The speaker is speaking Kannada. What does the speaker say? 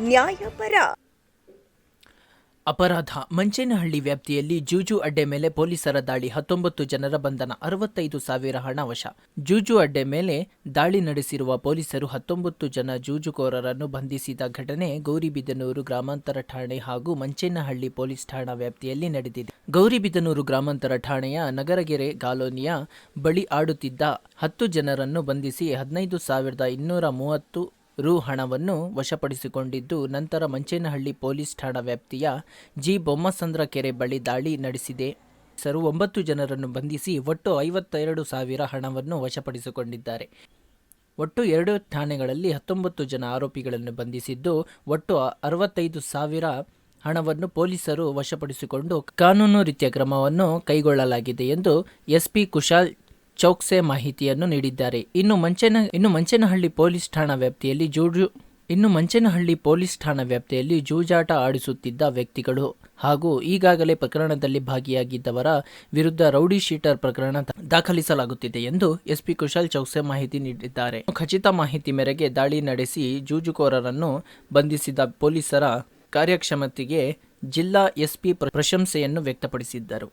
ನ್ಯಾಯಪರ. ಅಪರಾಧ. ಮಂಚೇನಹಳ್ಳಿ ವ್ಯಾಪ್ತಿಯಲ್ಲಿ ಜೂಜು ಅಡ್ಡೆ ಮೇಲೆ ಪೊಲೀಸರ ದಾಳಿ. ಹತ್ತೊಂಬತ್ತು ಜನರ ಬಂಧನ, ಅರವತ್ತೈದು ಸಾವಿರ ಹಣ ವಶ. ಜೂಜು ಅಡ್ಡೆ ಮೇಲೆ ದಾಳಿ ನಡೆಸಿರುವ ಪೊಲೀಸರು ಹತ್ತೊಂಬತ್ತು ಜನ ಜೂಜುಕೋರರನ್ನು ಬಂಧಿಸಿದ ಘಟನೆ ಗೌರಿಬಿದನೂರು ಗ್ರಾಮಾಂತರ ಠಾಣೆ ಹಾಗೂ ಮಂಚೇನಹಳ್ಳಿ ಪೊಲೀಸ್ ಠಾಣಾ ವ್ಯಾಪ್ತಿಯಲ್ಲಿ ನಡೆದಿದೆ. ಗೌರಿಬಿದನೂರು ಗ್ರಾಮಾಂತರ ಠಾಣೆಯ ನಗರಗೆರೆ ಕಾಲೋನಿಯ ಬಳಿ ಆಡುತ್ತಿದ್ದ ಹತ್ತು ಜನರನ್ನು ಬಂಧಿಸಿ ಹದಿನೈದು ಸಾವಿರದ ಇನ್ನೂರ ಮೂವತ್ತು ರು ಹಣವನ್ನು ವಶಪಡಿಸಿಕೊಂಡಿದ್ದು, ನಂತರ ಮಂಚೇನಹಳ್ಳಿ ಪೊಲೀಸ್ ಠಾಣಾ ವ್ಯಾಪ್ತಿಯ ಜಿ. ಬೊಮ್ಮಸಂದ್ರ ಕೆರೆ ಬಳಿ ದಾಳಿ ನಡೆಸಿದೆ. ಸರು ಒಂಬತ್ತು ಜನರನ್ನು ಬಂಧಿಸಿ ಒಟ್ಟು ಐವತ್ತೆರಡು ಸಾವಿರ ಹಣವನ್ನು ವಶಪಡಿಸಿಕೊಂಡಿದ್ದಾರೆ. ಒಟ್ಟು ಎರಡು ಠಾಣೆಗಳಲ್ಲಿ ಹತ್ತೊಂಬತ್ತು ಜನ ಆರೋಪಿಗಳನ್ನು ಬಂಧಿಸಿದ್ದು, ಒಟ್ಟು ಅರವತ್ತೈದು ಸಾವಿರ ಹಣವನ್ನು ಪೊಲೀಸರು ವಶಪಡಿಸಿಕೊಂಡು ಕಾನೂನು ರೀತಿಯ ಕ್ರಮವನ್ನು ಕೈಗೊಳ್ಳಲಾಗಿದೆ ಎಂದು ಎಸ್ಪಿ ಕುಶಾಲ್ ಚೌಕ್ಸೆ ಮಾಹಿತಿಯನ್ನು ನೀಡಿದ್ದಾರೆ. ಇನ್ನು ಮಂಚನ, ಇನ್ನು ಮಂಚನಹಳ್ಳಿ ಪೊಲೀಸ್ ಠಾಣಾ ವ್ಯಾಪ್ತಿಯಲ್ಲಿ ಜೂಜು, ಇನ್ನು ಮಂಚನಹಳ್ಳಿ ಪೊಲೀಸ್ ಠಾಣಾ ವ್ಯಾಪ್ತಿಯಲ್ಲಿ ಜೂಜಾಟ ಆಡಿಸುತ್ತಿದ್ದ ವ್ಯಕ್ತಿಗಳು ಹಾಗೂ ಈಗಾಗಲೇ ಪ್ರಕರಣದಲ್ಲಿ ಭಾಗಿಯಾಗಿದ್ದವರ ವಿರುದ್ಧ ರೌಡಿ ಶೀಟರ್ ಪ್ರಕರಣ ದಾಖಲಿಸಲಾಗುತ್ತಿದೆ ಎಂದು ಎಸ್ಪಿ ಕುಶಾಲ್ ಚೌಕ್ಸೆ ಮಾಹಿತಿ ನೀಡಿದ್ದಾರೆ. ಖಚಿತ ಮಾಹಿತಿ ಮೇರೆಗೆ ದಾಳಿ ನಡೆಸಿ ಜೂಜುಕೋರರನ್ನು ಬಂಧಿಸಿದ ಪೊಲೀಸರ ಕಾರ್ಯಕ್ಷಮತೆಗೆ ಜಿಲ್ಲಾ ಎಸ್ಪಿ ಪ್ರಶಂಸೆಯನ್ನು ವ್ಯಕ್ತಪಡಿಸಿದ್ದರು.